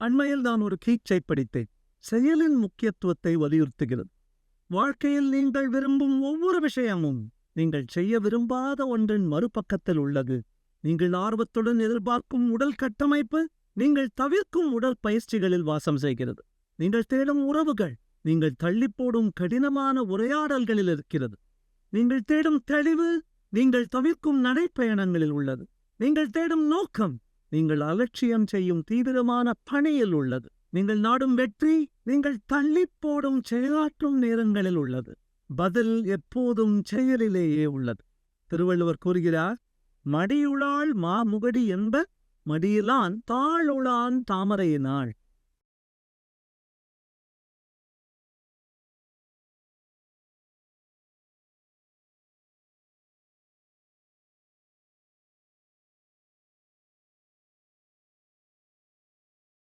அண்மையில் நான் ஒரு கீச்சை படித்தேன். செயலின் முக்கியத்துவத்தை வலியுறுத்துகிறது. வாழ்க்கையில் நீங்கள் விரும்பும் ஒவ்வொரு விஷயமும் நீங்கள் செய்ய விரும்பாத ஒன்றின் மறுபக்கத்தில் உள்ளது. நீங்கள் ஆர்வத்துடன் எதிர்பார்க்கும் உடல் கட்டமைப்பு நீங்கள் தவிர்க்கும் உடல் பயிற்சிகளில் வாசம் செய்கிறது. நீங்கள் தேடும் உறவுகள் நீங்கள் தள்ளிப்போடும் கடினமான உரையாடல்களில் இருக்கிறது. நீங்கள் தேடும் தெளிவு நீங்கள் தவிர்க்கும் நடைப்பயணங்களில் உள்ளது. நீங்கள் தேடும் நோக்கம் நீங்கள் அலட்சியம் செய்யும் தீவிரமான பணியில் உள்ளது. நீங்கள் நாடும் வெற்றி நீங்கள் தள்ளிப் போடும் செயலாற்றும் நேரங்களில் உள்ளது. பதில் எப்போதும் செயலிலேயே உள்ளது. திருவள்ளுவர் கூறுகிறார் மடியுளாள் மாமுகடி என்ப மடியிலான் தாளுளான் தாமரையினாள்